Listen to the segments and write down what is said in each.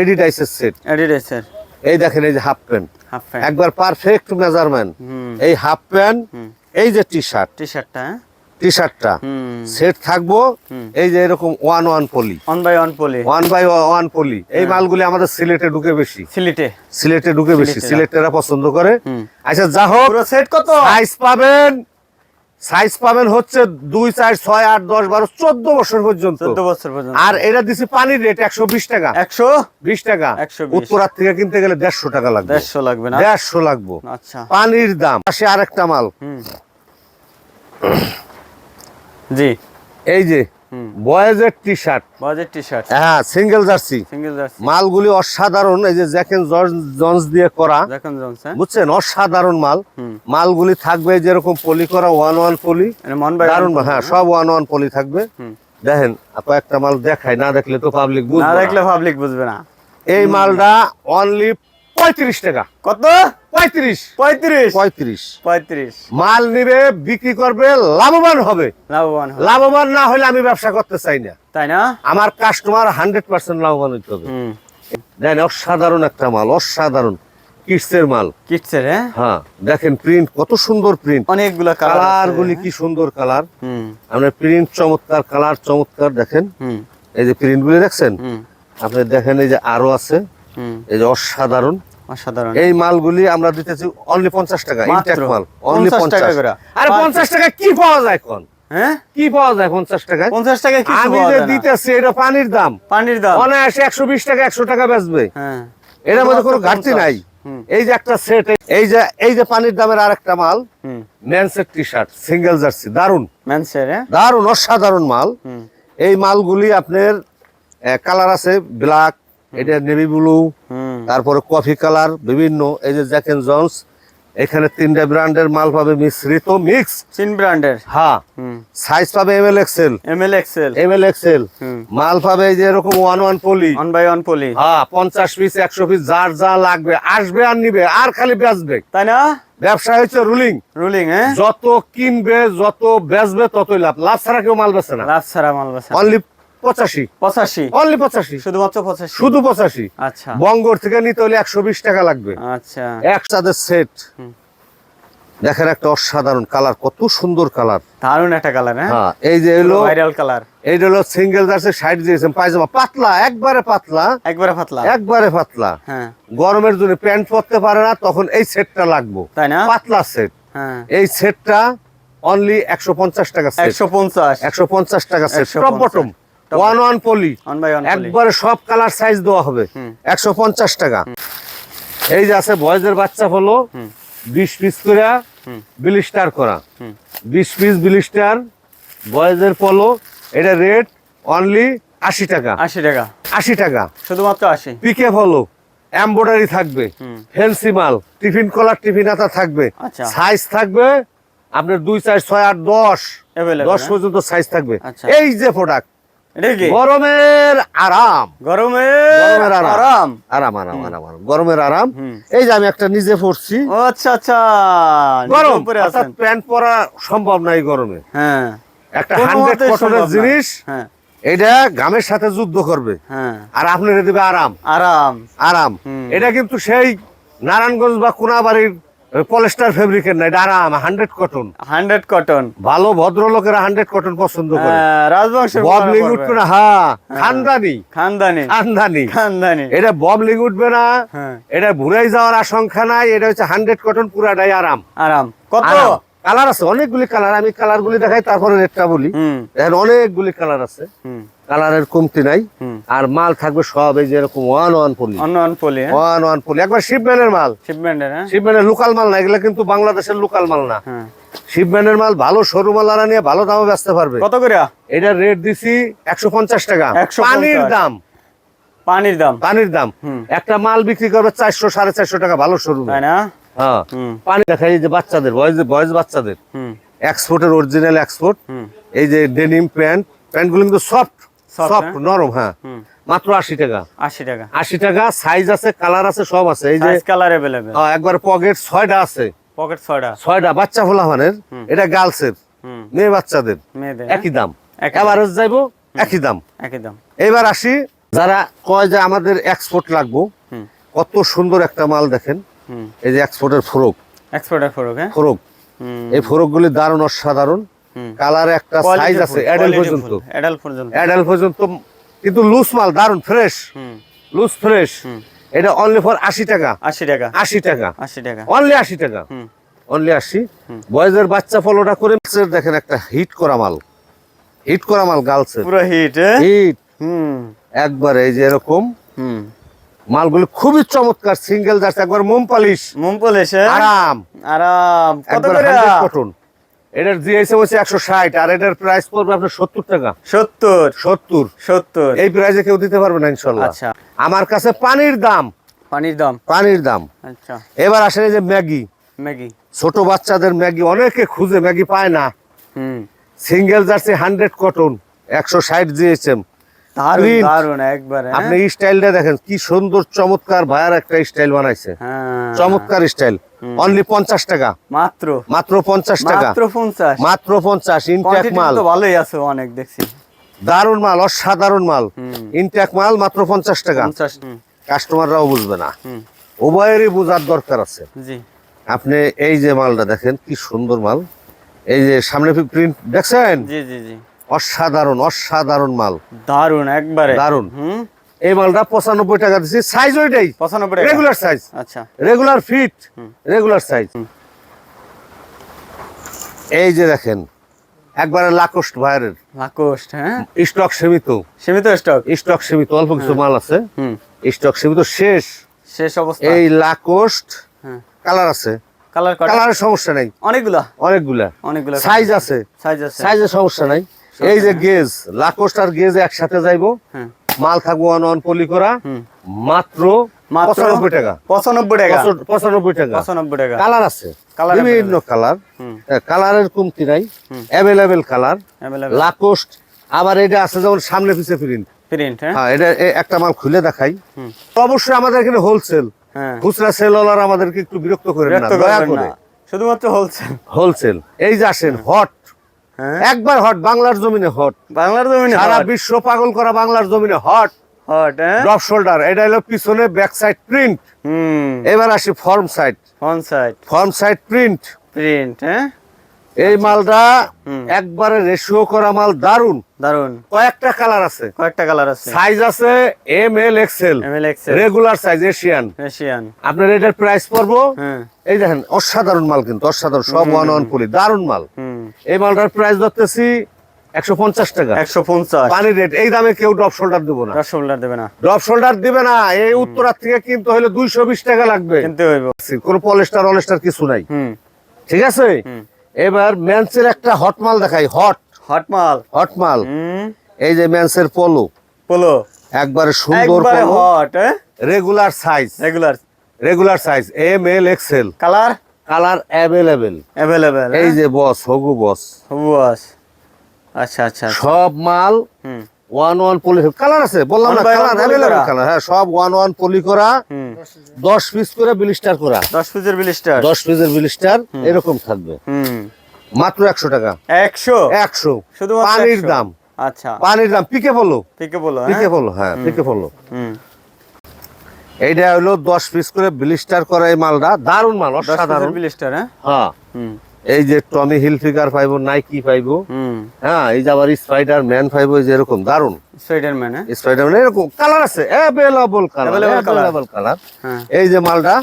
এডিডাইসের set অ্যাডিডাসের এই দেখেন এই যে হাফ প্যান্ট হাফ প্যান্ট একবার পারফেক্ট মেজারমেন্ট এই হাফ প্যান্ট এই যে টি শার্ট টি শার্টটা টি শার্টটা সেট থাকব এই যে এরকম one one poly on by on poly one by one poly এই হ্যাঁ। মালগুলি আমাদের সিলেটে ঢুকে বেশি। সিলেটে। সিলেটে ঢুকে বেশি। সিলেটেরা। পছন্দ করে। আচ্ছা যা হোক পুরো সেট কত? সাইজ পাবেন সাইজ পাবেন হচ্ছে দুই চার ছয় আট দশ বারো চোদ্দ বছর পর্যন্ত। 14 বছর পর্যন্ত। আর এটা দিছি পানির রেট একশো বিশ টাকা। 100 বিশ টাকা। 120 উত্তরার থেকে কিনতে গেলে দেড়শো টাকা লাগবে। 150 লাগবে না? দেড়শো লাগবে। আচ্ছা। পানির দাম। পাশে আরেকটা মাল। জি। এই যে বয়েজের T shirt budget T shirt হ্যাঁ সিঙ্গেল জার্সি। Single jersey. মালগুলি অসাধারণ এই যে জ্যাকেন জন্স দিয়ে করা। দেখুন জনস হ্যাঁ। বুঝছেন? অসাধারণ মাল। মালগুলি থাকবে যেরকম পলি করা ওয়ান ওয়ান পলি। এটা দারুণ হ্যাঁ সব ওয়ান ওয়ান পলি থাকবে। দেখেন কয়েকটা মাল দেখায় না দেখলে তো পাবলিক বুঝবে না। দেখলে পাবলিক বুঝবে না। এই মালটা অনলি পঁয়ত্রিশ টাকা। কত? পঁয়ত্রিশ। পঁয়ত্রিশ। পঁয়ত্রিশ। পঁয়ত্রিশ। মাল নিবে বিক্রি করবে লাভবান হবে। লাভবান। লাভবান না হলে আমি ব্যবসা করতে চাই না। তাই না? আমার কাস্টমার হান্ড্রেড পার্সেন্ট লাভবান হইতে হবে। দেখেন অসাধারণ একটা মাল অসাধারণ। কিটসের মাল। কিটসের হ্যাঁ? হ্যাঁ দেখেন প্রিন্ট কত সুন্দর প্রিন্ট অনেকগুলো কালার গুলি কি সুন্দর কালার আপনার প্রিন্ট চমৎকার কালার চমৎকার দেখেন। এই যে প্রিন্ট গুলি দেখছেন? আপনি দেখেন এই যে আরও আছে। এই যে অসাধারণ। এই মালগুলি আমরা দিতেছি অনলি পঞ্চাশ টাকা ইনটেক মাল অনলি 50 টাকা আরে পঞ্চাশ টাকা কি পাওয়া যায় কোন হ্যাঁ? কি পাওয়া যায় পঞ্চাশ টাকায়? পঞ্চাশ টাকা আমি যে দিতেছি এটা পানির দাম। পানির দাম। অনায়াসে একশো বিশ টাকা একশো টাকা বেচবে। হ্যাঁ। এটার মধ্যে কোনো ঘাটতি নাই। এই যে একটা সেট এই যে এই যে পানির দামের আরেকটা মাল ম্যানসের টি শার্ট সিঙ্গেল জার্সি দারুণ ম্যানসের দারুণ অসাধারণ মাল। এই মালগুলি আপনার কালার আছে ব্ল্যাক এটা নেভি ব্লু তারপরে কফি কালার বিভিন্ন এই যে জ্যাকেন জন্স এখানে তিনটা ব্র্যান্ডের মাল পাবে মিশ্রিত মিক্স। চিন ব্র্যান্ডের? হ্যাঁ। সাইজ পাবে M L XL M L XL M L XL মাল পাবে এই যে এরকম one one poly on by on poly হ্যাঁ পঞ্চাশ পিস একশো পিস যার যা লাগবে আসবে আর নিবে আর খালি বেচবে। তাই না? ব্যবসা হচ্ছে রুলিং রুলিং হ্যাঁ? যত কিনবে যত বেচবে ততই লাভ। লাভ ছাড়া কেউ মাল বেচে না। লাভ ছাড়া মাল বেচা অনলি পঁচাশি। পঁচাশি। অনলি পঁচাশি। শুধুমাত্র পঁচাশি? শুধু পঁচাশি। আচ্ছা। বঙ্গর থেকে নিতে হলে একশো বিশ টাকা লাগবে। আচ্ছা। একসাথে সেট। দেখেন একটা অসাধারণ কালার কত সুন্দর কালার। দারুণ একটা কালার হ্যাঁ? হ্যাঁ এই যে এলো ভাইরাল কালার। এইটা হলো সিঙ্গেল জার্সি সাইড দিয়েছেন পায়জামা। পাতলা একবারে পাতলা। একবারে পাতলা। একবারে পাতলা। হ্যাঁ। গরমের জন্য প্যান্ট পরতে পারে না তখন এই সেটটা লাগবে। তাই না? পাতলা সেট। হ্যাঁ। এই সেটটা অনলি একশো পঞ্চাশ টাকা একশো পঞ্চাশ। একশো পঞ্চাশ টাকা set. 150 top bottom one one poly একবারে সব কালার সাইজ দেওয়া হবে। একশো পঞ্চাশ টাকা। এই যে আছে বয়েজের বাচ্চা হলো বিশ পিস করে বিলিস্টার করা। বিশ পিস বিলিস্টার বয়েজের পলো এটা রেট অনলি আশি টাকা। আশি টাকা। আশি টাকা। শুধুমাত্র আশি। পিকে হলো এম্বয়ডারি থাকবে। ফেন্সি মাল টিফিন কলার টিফিন আতা থাকবে। আচ্ছা। সাইজ থাকবে আপনার দুই চার ছয় আট দশ। দশ হ্যাঁ? পর্যন্ত সাইজ থাকবে। আচ্ছা। এই যে প্রোডাক্ট গরমের আরাম। গরমে গরমের আরাম। আরাম। আরাম আরাম আরাম গরমের আরাম। এই যে আমি একটা নিজে পড়ছি। আচ্ছা আচ্ছা। গরম। প্যান্ট পরা সম্ভব নাই গরমে। হ্যাঁ। একটা হান্ড্রেড কটনের জিনিস হ্যাঁ। এটা গামের সাথে যুদ্ধ করবে। হ্যাঁ। আর আপনার দেবে আরাম। আরাম। আরাম। এটা কিন্তু সেই নারায়ণগঞ্জ বা কোনাবাড়ির পলেস্টার ফেব্রিকের না এটা আরাম হান্ড্রেড কটন হান্ড্রেড কটন। ভালো ভদ্রলোকেরা হান্ড্রেড কটন পছন্দ করে। রাজবংশের ববলিং উঠবে না হ্যাঁ খানদানি। খানদানি। খানদানি। খানদানি। এটা ববলিং উঠবে না হ্যাঁ। এটা ভুরাই যাওয়ার আশঙ্কা নাই এটা হচ্ছে হান্ড্রেড কটন পুরাটাই আরাম। আরাম। কত? কালার আছে অনেকগুলি কালার আমি কালার গুলি দেখাই তারপরে রেটটা বলি। দেখেন অনেকগুলি কালার আছে। হুম। কালারের কমতি নাই। আর মাল থাকবে সব এই যে এরকম one one poly on poly one one poly একবার শিপম্যানের মাল। হ্যাঁ? শিপম্যানের লোকাল মাল না এগুলো কিন্তু বাংলাদেশের লোকাল মাল না। শিপম্যানের মাল ভালো সরু মাল আনা নিয়ে ভালো দামে বেচতে পারবে। কত করে? এটা রেট দিছি একশো পঞ্চাশ টাকা। পানির দাম। পানির দাম। পানির দাম। একটা মাল বিক্রি করবে চারশো সাড়ে চারশো টাকা ভালো সরু তাই না? হ্যাঁ। পানি এই যে বাচ্চাদের বয়স বয়স বাচ্চাদের। এক্সপোর্টের অরিজিনাল এক্সপোর্ট এই যে ডেনিম প্যান্ট প্যান্টগুলো কিন্তু সফট সফট নরম হ্যাঁ। মাত্র আশি টাকা। আশি টাকা। আশি টাকা সাইজ আছে কালার আছে সব আছে। এই যে কালার অ্যাভেলেবেল একবার পকেট ছয়টা আছে। পকেট ছয়টা। ছয়টা বাচ্চা ফোলাফানের এটা গার্লসের মেয়ে বাচ্চাদের। একই দাম। এভারেজ যাইবো একই দাম। একই দাম। এবার আসি যারা কয় যে আমাদের এক্সপোর্ট লাগবো কত সুন্দর একটা মাল দেখেন। এই যে এক্সপোর্টের ফরক। এক্সপোর্টের ফরক হ্যাঁ? ফরক। এই ফরকগুলি দারুণ অসাধারণ। কালারে একটা সাইজ আছে অ্যাডেল পর্যন্ত। অ্যাডাল পর্যন্ত। অ্যাডাল পর্যন্ত কিন্তু লুজ মাল দারুণ ফ্রেশ হুম। লুজ ফ্রেশ এটা অনলি ফর আশি টাকা। আশি টাকা। আশি টাকা। আশি টাকা। অনলি আশি টাকা। হুম। অনলি আশি। বয়েজের বাচ্চা ফলোটা করে দেখেন একটা হিট করা মাল। হিট করা মাল গার্লসের পুরো হিট হিট হুম। একবার এই যে এরকম। হুম। মালগুলো খুবই চমৎকার সিঙ্গেল জাস্ট একবার মোম পালিশ এসে আরাম। আরাম। কত করে? কটন এটার জিএসএম হচ্ছে একশো ষাট আর এটার প্রাইস পড়বে আপনার সত্তর টাকা। সত্তর। সত্তর। সত্তর। এই প্রাইসে কেউ দিতে পারবে না ইনশাল্লাহ। আচ্ছা। আমার কাছে পানির দাম। পানির দাম? পানির দাম। আচ্ছা। এবার আসেন যে ম্যাগি। ম্যাগি। ছোট বাচ্চাদের ম্যাগি অনেকে খুঁজে ম্যাগি পায় না। হুম। সিঙ্গেল জার্সি হান্ড্রেড কটন একশো ষাট জিএসএম একবারে হ্যাঁ? আপনি স্টাইলটা দেখেন কি সুন্দর চমৎকার ভাইয়ার একটা স্টাইল বানাইছে। হ্যাঁ। চমৎকার স্টাইল। অনলি পঞ্চাশ টাকা। মাত্র? মাত্র পঞ্চাশ টাকা। মাত্র পঞ্চাশ? মাত্র পঞ্চাশ ইনট্যাক মাল। ভালোই আছে অনেক দেখছি। দারুণ মাল অসাধারণ মাল। হুম। ইনট্যাক মাল মাত্র পঞ্চাশ টাকা। কাস্টমাররাও বুঝবে না। উভয়েরই বোঝার দরকার আছে। আপনি এই যে মালটা দেখেন কি সুন্দর মাল। এই যে সামনে প্রিন্ট দেখছেন? জি জি জি। অসাধারণ অসাধারণ মাল। দারুণ একবারে। দারুণ। এই মালটা পঁচানব্বই টাকা দিচ্ছি সাইজ ওইটাই। পঁচানব্বই রেগুলার সাইজ আচ্ছা। রেগুলার ফিট রেগুলার সাইজ এই যে দেখেন একবারে লাকোস্ট ভাইয়ের লাকোস্ট হ্যাঁ? স্টক সীমিত। সীমিত স্টক স্টক সীমিত অল্প কিছু মাল আছে। হুম। স্টক সীমিত শেষ। শেষ অবস্থা। এই লাকোস্ট হ্যাঁ। কালার আছে। কালার কালারের সমস্যা নাই। অনেকগুলা। অনেকগুলা। অনেকগুলা সাইজ আছে। সাইজ আছে। সাইজের সমস্যা নাই। এই যে গেজ লাকোস্ট আর গেজ একসাথে যাইবো। হ্যাঁ। মাল থাকব অন অন পলি করা। মাত্র পঁচানব্বই টাকা। পঁচানব্বই টাকা। পঁচানব্বই টাকা। পঁচানব্বই টাকা। কালার আছে। বিভিন্ন কালার। কালারের কমতি নাই। Available colour. লাকোস্ট। আবার এটা আছে যেমন সামনে পিছে প্রিন্ট প্রিন্ট হ্যাঁ? হ্যাঁ এটা একটা মাল খুলে দেখাই। অবশ্যই আমাদের এখানে হোলসেল খুচরা সেলওয়ালার আমাদেরকে একটু বিরক্ত করেন না দয়া করে। শুধুমাত্র হোলসেল হোলসেল এই যে আসেন হট একবার হট বাংলার জমিনে হট। বাংলার জমিনে সারা বিশ্ব পাগল করা বাংলার জমিনে হট। হট হ্যাঁ? ড্রপ শোল্ডার এটা হলো পিছনে ব্যাক সাইড প্রিন্ট হুম। এবার আসি front side front side front side print print হ্যাঁ? এই মালটা একবারে রেশিও করা মাল দারুণ দারুণ কয়েকটা কালার আছে। কয়েকটা কালার আছে। সাইজ আছে M L XL M L XL regular size Asian Asian আপনার এটার প্রাইস পড়ব। হ্যাঁ। এই দেখেন অসাধারণ মাল কিন্তু অসাধারণ। সব ওয়ান ওয়ান পুলি দারুণ মাল। এই মালটার প্রাইস ধরতেছি একশো পঞ্চাশ টাকা। একশো পঞ্চাশ। পানি রেট এই দামে কেউ ড্রপ শোল্ডার দেবো না। রসগোল্লা দেবে না। ড্রপ শোল্ডার দিবে না এই উত্তরার থেকে কিন্তু হলে দুইশো বিশ টাকা লাগবে। কিনতে হইব। কোনো পলেস্টার অলেস্টার কিছু নাই। ঠিক আছে? এবার ম্যান্সের একটা হট মাল দেখাই হট হট মাল। হট মাল। এই যে ম্যান্সের পোলো পোলো একবারে সুন্দর hot regular size regular regular size M L XL colour colour available. Available এই যে বস হগু বস। ওয়াস বস। আচ্ছা আচ্ছা। সব মাল ওয়ান ওয়ান পলি কালার আছে বললাম না কালার অ্যাভেলেবেল কালার হ্যাঁ সব ওয়ান ওয়ান পলি করা দশ পিস করে বিলিস্টার করা। দশ পিসের বিলিস্টার দশ পিসের বিলিস্টার এরকম থাকবে। হুম। মাত্র একশো টাকা। একশো? একশো। শুধু পানির দাম। আচ্ছা। পানির দাম পিকে বলো পিকে বলো পিকে হ্যাঁ বলো হ্যাঁ পিকে বলো হুম। এইটা হলো দশ পিস করে বিলিস্টার করা এই মালটা। দারুণ মাল অসাধারণ। বিলিস্টার হ্যাঁ? হ্যাঁ। এই যে টমি হিল ফিগার পাইবো নাইকি পাইবো। হ্যাঁ এই যে আবার স্পাইডার ম্যান পাইবো এই যে এরকম দারুণ স্পাইডারম্যান হ্যাঁ? স্পাইডার ম্যান এরকম কালার আছে অ্যাভেলেবল কালার। অ্যাভেলেবল কালার হ্যাঁ। এই যে মালটা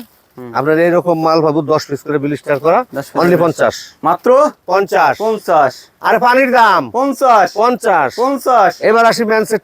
আপনার এইরকম মাল ভাবো দশ পিস করে বিলিস্টার করা 10 অনলি পঞ্চাশ। মাত্র? পঞ্চাশ। পঞ্চাশ। আরে পানির দাম? পঞ্চাশ। পঞ্চাশ। পঞ্চাশ। এবার আসি ম্যানসেট